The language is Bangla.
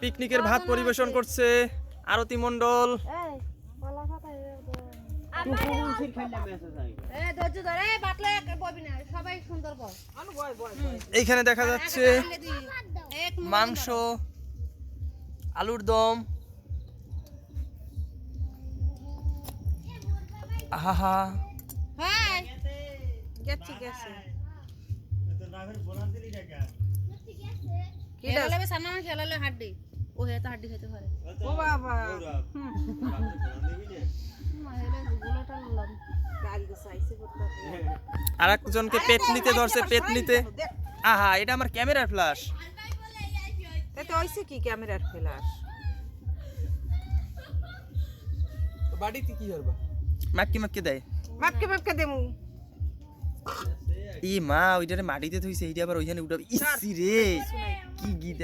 পিকনিকের ভাত পরিবেশন করছে আরতি মন্ডল এইখানে দেখা যাচ্ছে মাংস আলুর দম। আহা হ্যাঁ গেছি গেছি। খেলালে সামনে খেলালে হাড্ডি। ও হে তো হাড্ডি খেতে পারে। ও বাবা। আর একজনকে পেতনিতে ধরছে পেতনিতে আহা এটা আমার ক্যামেরার ফ্ল্যাশ এতে হইছে কি ক্যামেরার ফ্ল্যাশ বাড়িতে কি করবা? মাক্কি মাক্কি দেয়। মাপকে মাপকে দেমু। ই মা ওইটারে মাটিতে থইছে এইটা আবার ওইখানে উঠাবে। ইসি রে কি গীত